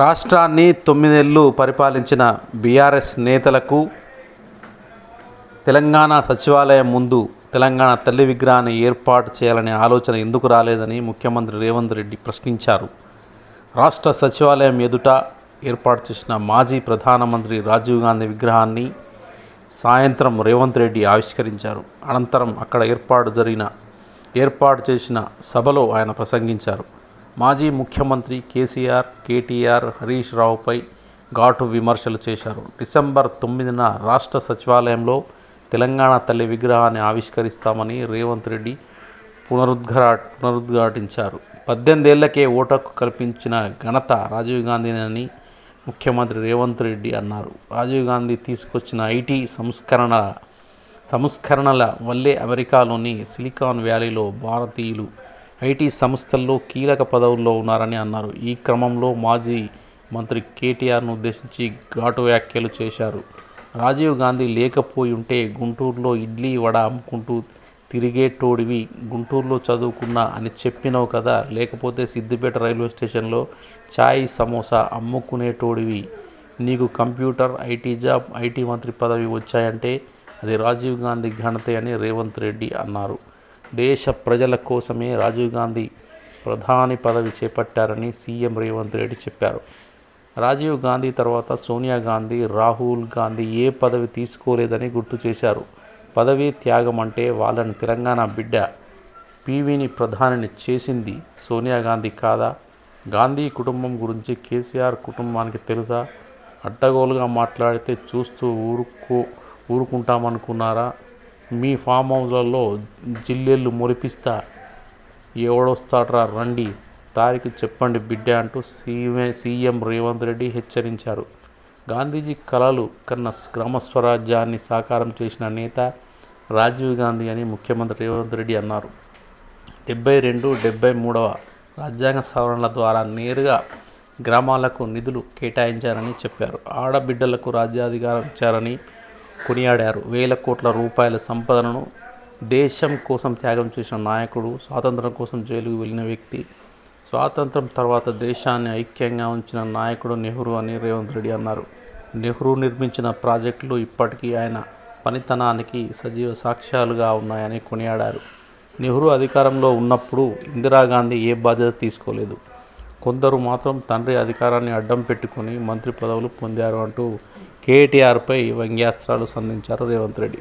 రాష్ట్రాన్ని తొమ్మిదేళ్ళు పరిపాలించిన బీఆర్ఎస్ నేతలకు తెలంగాణ సచివాలయం ముందు తెలంగాణ తల్లి విగ్రహాన్ని ఏర్పాటు చేయాలనే ఆలోచన ఎందుకు రాలేదని ముఖ్యమంత్రి రేవంత్ రెడ్డి ప్రశ్నించారు. రాష్ట్ర సచివాలయం ఎదుట ఏర్పాటు చేసిన మాజీ ప్రధానమంత్రి రాజీవ్ గాంధీ విగ్రహాన్ని సాయంత్రం రేవంత్ రెడ్డి ఆవిష్కరించారు. అనంతరం అక్కడ ఏర్పాటు జరిగిన ఏర్పాటు చేసిన సభలో ఆయన ప్రసంగించారు. మాజీ ముఖ్యమంత్రి కేసీఆర్ కేటీఆర్ హరీష్ రావుపై ఘాటు విమర్శలు చేశారు. డిసెంబర్ తొమ్మిదిన రాష్ట్ర సచివాలయంలో తెలంగాణ తల్లి విగ్రహాన్ని ఆవిష్కరిస్తామని రేవంత్ రెడ్డి పునరుద్ఘా పునరుద్ఘాటించారు. పద్దెనిమిదేళ్ళకే ఓటకు కల్పించిన ఘనత రాజీవ్ గాంధీనని ముఖ్యమంత్రి రేవంత్ రెడ్డి అన్నారు. రాజీవ్ గాంధీ తీసుకొచ్చిన ఐటీ సంస్కరణ సంస్కరణల వల్లే అమెరికాలోని సిలికాన్ వ్యాలీలో భారతీయులు ఐటీ సంస్థల్లో కీలక పదవుల్లో ఉన్నారని అన్నారు. ఈ క్రమంలో మాజీ మంత్రి కేటీఆర్ను ఉద్దేశించి ఘాటు వ్యాఖ్యలు చేశారు. రాజీవ్ గాంధీ లేకపోయి ఉంటే గుంటూరులో ఇడ్లీ వడ అమ్ముకుంటూ తిరిగేటోడివి. గుంటూరులో చదువుకున్నా అని చెప్పినావు కదా లేకపోతే సిద్దిపేట రైల్వే స్టేషన్లో చాయ్ సమోసా అమ్ముకునేటోడివి. నీకు కంప్యూటర్ ఐటీ జాబ్ ఐటీ మంత్రి పదవి వచ్చాయంటే అది రాజీవ్ గాంధీ ఘనతే అని రేవంత్ రెడ్డి అన్నారు. దేశ ప్రజల కోసమే రాజీవ్ గాంధీ ప్రధాని పదవి చేపట్టారని సీఎం రేవంత్ రెడ్డి చెప్పారు. రాజీవ్ గాంధీ తర్వాత సోనియా గాంధీ రాహుల్ గాంధీ ఏ పదవి తీసుకోలేదని గుర్తు చేశారు. పదవీ త్యాగం అంటే వాళ్ళని తెలంగాణ బిడ్డ పీవీని ప్రధానిని చేసింది సోనియా గాంధీ కాదా? గాంధీ కుటుంబం గురించి కేసీఆర్ కుటుంబానికి తెలుసా? అడ్డగోలుగా మాట్లాడితే చూస్తూ ఊరుకో ఊరుకుంటామనుకున్నారా? మీ ఫామ్ హౌస్లలో జిల్లెళ్ళు మురిపిస్తా. ఎవడొస్తాడ్రా రండి. తారీఖు చెప్పండి బిడ్డ అంటూ సీఎం సీఎం రేవంత్ రెడ్డి హెచ్చరించారు. గాంధీజీ కలలు కన్న గ్రామ స్వరాజ్యాన్ని సాకారం చేసిన నేత రాజీవ్ గాంధీ అని ముఖ్యమంత్రి రేవంత్ రెడ్డి అన్నారు. డెబ్బై రెండు డెబ్బై మూడవ రాజ్యాంగ సవరణల ద్వారా నేరుగా గ్రామాలకు నిధులు కేటాయించారని చెప్పారు. ఆడబిడ్డలకు రాజ్యాధికారం ఇచ్చారని కొనియాడారు. వేల కోట్ల రూపాయల సంపదను దేశం కోసం త్యాగం చేసిన నాయకుడు స్వాతంత్రం కోసం జైలుకు వెళ్ళిన వ్యక్తి స్వాతంత్రం తర్వాత దేశాన్ని ఐక్యంగా ఉంచిన నాయకుడు నెహ్రూ అని రేవంత్ రెడ్డి అన్నారు. నెహ్రూ నిర్మించిన ప్రాజెక్టులు ఇప్పటికీ ఆయన పనితనానికి సజీవ సాక్ష్యాలుగా ఉన్నాయని కొనియాడారు. నెహ్రూ అధికారంలో ఉన్నప్పుడు ఇందిరాగాంధీ ఏ బాధ్యత తీసుకోలేదు. కొందరు మాత్రం తండ్రి అధికారాన్ని అడ్డం పెట్టుకుని మంత్రి పదవులు పొందారు అంటూ కేటీఆర్పై వ్యంగ్యాస్త్రాలు సంధించారు రేవంత్ రెడ్డి.